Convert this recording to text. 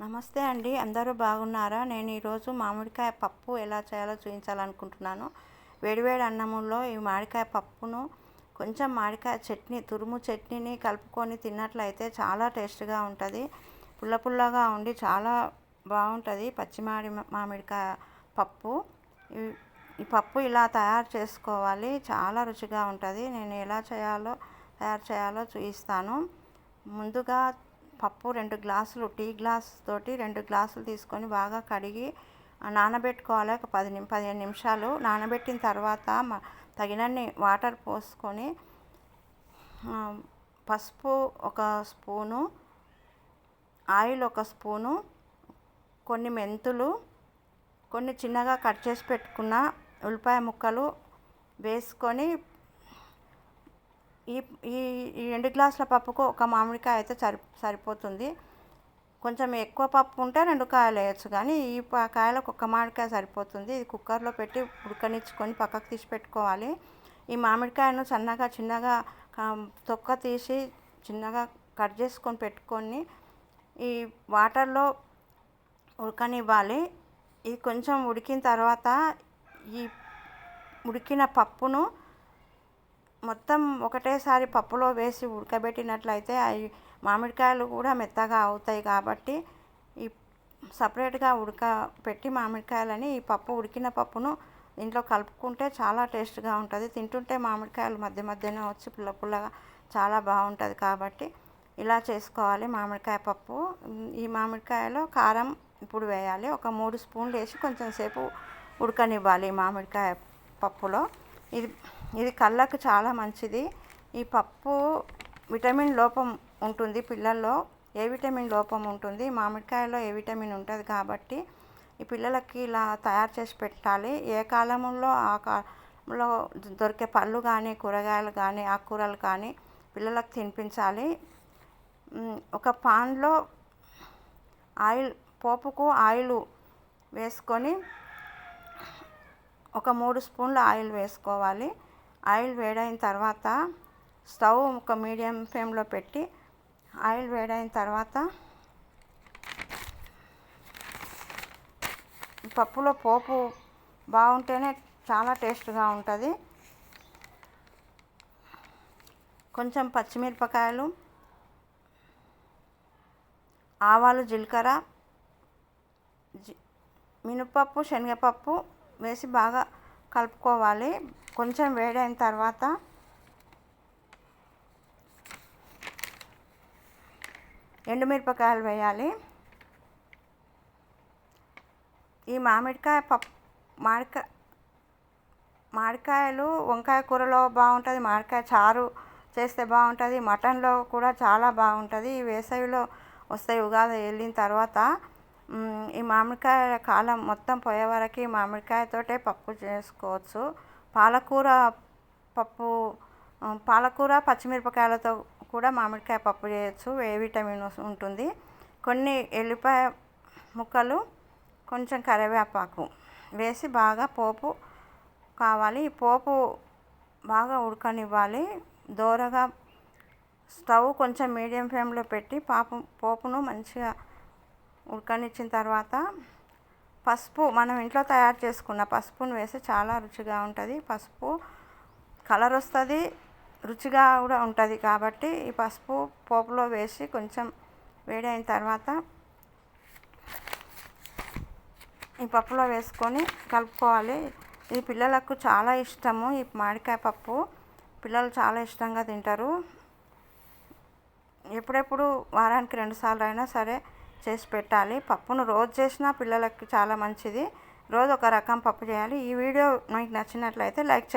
నమస్తే అండి అందరూ బాగున్నారా? నేను ఈరోజు మామిడికాయ పప్పు ఎలా చేయాలో చూపించాలనుకుంటున్నాను. వేడివేడి అన్నములో ఈ మామిడికాయ పప్పును కొంచెం మామిడికాయ చట్నీ తురుము చట్నీని కలుపుకొని తిన్నట్లయితే చాలా టేస్ట్గా ఉంటుంది. పుల్ల పుల్లగా ఉండి చాలా బాగుంటుంది పచ్చి మామిడి మామిడికాయ పప్పు. ఈ పప్పు ఇలా తయారు చేసుకోవాలి చాలా రుచిగా ఉంటుంది. నేను ఎలా చేయాలో తయారు చేయాలో చూపిస్తాను. ముందుగా పప్పు రెండు గ్లాసులు టీ గ్లాస్ తోటి రెండు గ్లాసులు తీసుకొని బాగా కడిగి నానబెట్టుకోవాలి. ఒక పది నిమి పదిహేను నిమిషాలు నానబెట్టిన తర్వాత తగినన్ని వాటర్ పోసుకొని పసుపు ఒక స్పూను ఆయిల్ ఒక స్పూను కొన్ని మెంతులు కొన్ని చిన్నగా కట్ చేసి పెట్టుకున్న ఉల్లిపాయ ముక్కలు వేసుకొని ఈ ఈ రెండు గ్లాసుల పప్పుకు ఒక మామిడికాయ అయితే సరి సరిపోతుంది. కొంచెం ఎక్కువ పప్పు ఉంటే రెండు కాయలు వేయచ్చు కానీ ఈ కాయలకు ఒక మామిడికాయ సరిపోతుంది. ఇది కుక్కర్లో పెట్టి ఉడకనిచ్చుకొని పక్కకు తీసి పెట్టుకోవాలి. ఈ మామిడికాయను సన్నగా చిన్నగా తొక్క తీసి చిన్నగా కట్ చేసుకొని పెట్టుకొని ఈ వాటర్లో ఉడకనివ్వాలి. ఇది కొంచెం ఉడికిన తర్వాత ఈ ఉడికిన పప్పును మొత్తం ఒకటేసారి పప్పులో వేసి ఉడకబెట్టినట్లయితే అవి మామిడికాయలు కూడా మెత్తగా అవుతాయి కాబట్టి ఈ సపరేట్గా ఉడకపెట్టి మామిడికాయలని ఈ పప్పు ఉడికిన పప్పును దీంట్లో కలుపుకుంటే చాలా టేస్ట్గా ఉంటుంది. తింటుంటే మామిడికాయలు మధ్య మధ్యన వచ్చి పుల్ల పుల్లగా చాలా బాగుంటుంది కాబట్టి ఇలా చేసుకోవాలి మామిడికాయ పప్పు. ఈ మామిడికాయలో కారం ఇప్పుడు వేయాలి. ఒక మూడు స్పూన్లు వేసి కొంచెం సేపు ఉడకనివ్వాలి మామిడికాయ పప్పులో. ఇది ఇది కళ్ళకు చాలా మంచిది. ఈ పప్పు విటమిన్ లోపం ఉంటుంది పిల్లల్లో. ఏ విటమిన్ లోపం ఉంటుంది? మామిడికాయలో ఏ విటమిన్ ఉంటుంది కాబట్టి ఈ పిల్లలకి ఇలా తయారు చేసి పెట్టాలి. ఏ కాలంలో ఆ కాలంలో దొరికే పళ్ళు కానీ కూరగాయలు కానీ ఆకుకూరలు కానీ పిల్లలకు తినిపించాలి. ఒక పాన్లో ఆయిల్ పోపుకు ఆయిల్ వేసుకొని ఒక మూడు స్పూన్ల ఆయిల్ వేసుకోవాలి. ఆయిల్ వేడైన తర్వాత స్టవ్ ఒక మీడియం ఫ్లేమ్లో పెట్టి ఆయిల్ వేడైన తర్వాత పప్పులో పోపు బాగుంటేనే చాలా టేస్ట్గా ఉంటుంది. కొంచెం పచ్చిమిరపకాయలు ఆవాలు జీలకర్ర మినపప్పు శనగపప్పు వేసి బాగా కలుపుకోవాలి. కొంచెం వేడైన తర్వాత ఎండుమిరపకాయలు వేయాలి. ఈ మామిడికాయ పప్పు మామిడికాయ మామిడికాయలు వంకాయ కూరలో బాగుంటుంది మామిడికాయ చారు చేస్తే బాగుంటుంది మటన్లో కూడా చాలా బాగుంటుంది. ఈ వేసవిలో వస్తాయి ఉగాది వెళ్ళిన తర్వాత ఈ మామిడికాయ కాలం మొత్తం పోయే వరకు మామిడికాయతోటే పప్పు చేసుకోవచ్చు. పాలకూర పప్పు పాలకూర పచ్చిమిరపకాయలతో కూడా మామిడికాయ పప్పు చేయొచ్చు. ఏ విటమిన్ ఉంటుంది. కొన్ని ఎల్లిపాయ ముక్కలు కొంచెం కరివేపాకు వేసి బాగా పోపు కావాలి. ఈ పోపు బాగా ఉడకనివ్వాలి. దోరగా స్టవ్ కొంచెం మీడియం ఫ్లేమ్లో పెట్టి పాపు పోపును మంచిగా ఉడకనిచ్చిన తర్వాత పసుపు మనం ఇంట్లో తయారు చేసుకున్న పసుపును వేసి చాలా రుచిగా ఉంటుంది. పసుపు కలర్ వస్తుంది రుచిగా కూడా ఉంటుంది కాబట్టి ఈ పసుపు పోపులో వేసి కొంచెం వేడైన తర్వాత ఈ పప్పులో వేసుకొని కలుపుకోవాలి. ఇది పిల్లలకు చాలా ఇష్టము ఈ మామిడికాయ పప్పు. పిల్లలు చాలా ఇష్టంగా తింటారు. ఎప్పుడెప్పుడు వారానికి రెండుసార్లు అయినా సరే చేసి పెట్టాలి. పప్పును రోజు చేసినా పిల్లలకి చాలా మంచిది. రోజు ఒక రకం పప్పు చేయాలి. ఈ వీడియో మీకు నచ్చినట్లయితే లైక్ చేయండి.